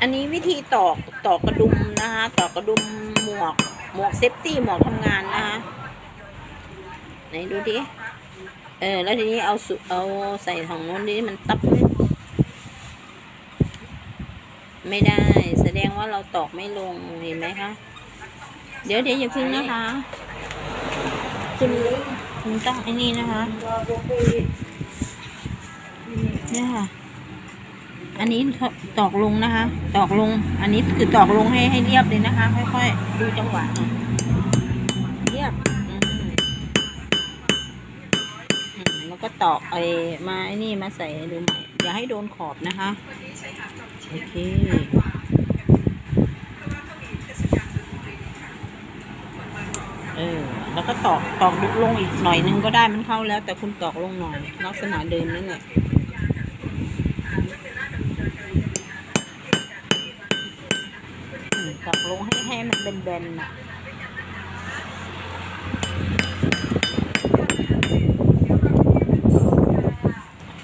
อันนี้วิธีตอกตอกกระดุมนะคะตอกกระดุมหมวกหมวกเซฟตี้หมวกทำงานนะคะไหนดูดิเออแล้วทีนี้เอาสุเอาใส่ของโน้นดิมันตับไม่ได้ แสดงว่าเราตอกไม่ลงเห็นไหมคะเดี๋ยวเดี๋ยวอย่าพึ่งนะคะคุณคุณต้องไอ้นี่นะคะเนี่ยค่ะ อันนี้ตอกลงนะคะ ตอกลง อันนี้คือตอกลงให้ให้เรียบเลยนะคะ ค่อยๆ ดูจังหวะเรียบแล้วก็ตอกไอ้มาไอ้นี่มาใส่ดูใหม่ อย่าให้โดนขอบนะคะ โอเคเออแล้วก็ตอกตอกลงอีกหน่อยนึงก็ได้มันเข้าแล้ว แต่คุณตอกลงหน่อยลักษณะเดิมนั่นแหละ อืม ตักลงให้ให้มันแบนๆน่ะ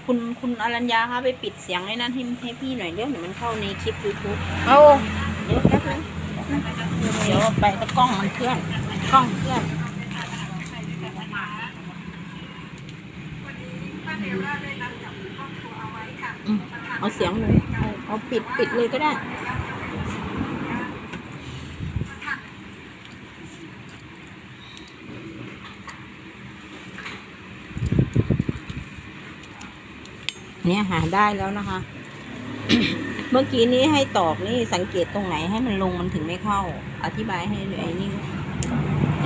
คุณคุณอรัญญาคะไปปิดเสียงไอ้นั่นให้ให้พี่หน่อยเดี๋ยวเดี๋ยวมันเข้าในคลิปยูทูบเอาเดี๋ยวแป๊บนึงเดี๋ยวไปตะกล้องมันเคลื่อนกล้องเคลื่อนอืมเอาเสียงลงเอาเอาปิดปิดเลยก็ได้ เนี่ยหาได้แล้วนะคะ เมื่อกี้นี้ให้ตอกนี่สังเกตตรงไหนให้มันลงมันถึงไม่เข้า อธิบายให้ไอ้นี่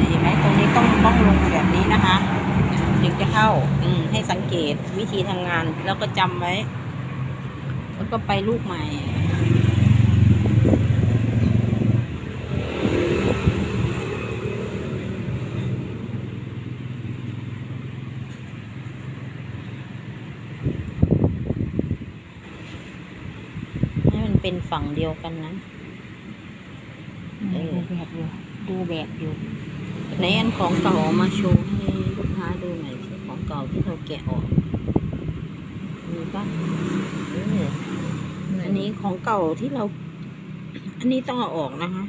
เห็นไหมตรงนี้ต้องต้องลงแบบนี้นะคะ ถึงจะเข้า อืมให้สังเกตวิธีทำงานแล้วก็จำไว้ แล้วก็ไปลูกใหม่ เป็นฝั่งเดียวกันนะเออดูแบบอยู่ดูแบบอยู่ในอันของเก่าเอามาโชว์ให้ลูกค้าดูหน่อยสิของเก่าที่เราแกะออกมีปะเอออันนี้ของเก่าที่เรา อันนี้ต้องเอาออกนะคะ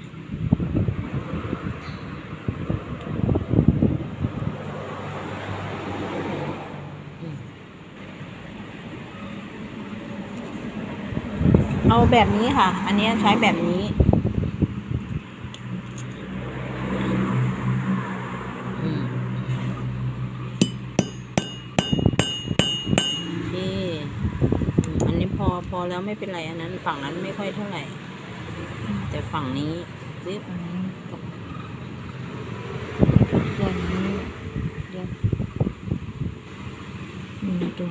เอาแบบนี้ค่ะ อันนี้ใช้แบบนี้อืมโอเคอืมอันนี้พอพอแล้วไม่เป็นไรอันนั้น ฝั่งนั้นไม่ค่อยเท่าไหร่ แต่ฝั่งนี้ปึ๊บอันนี้ตัวนี้เดี๋ยวมีตัว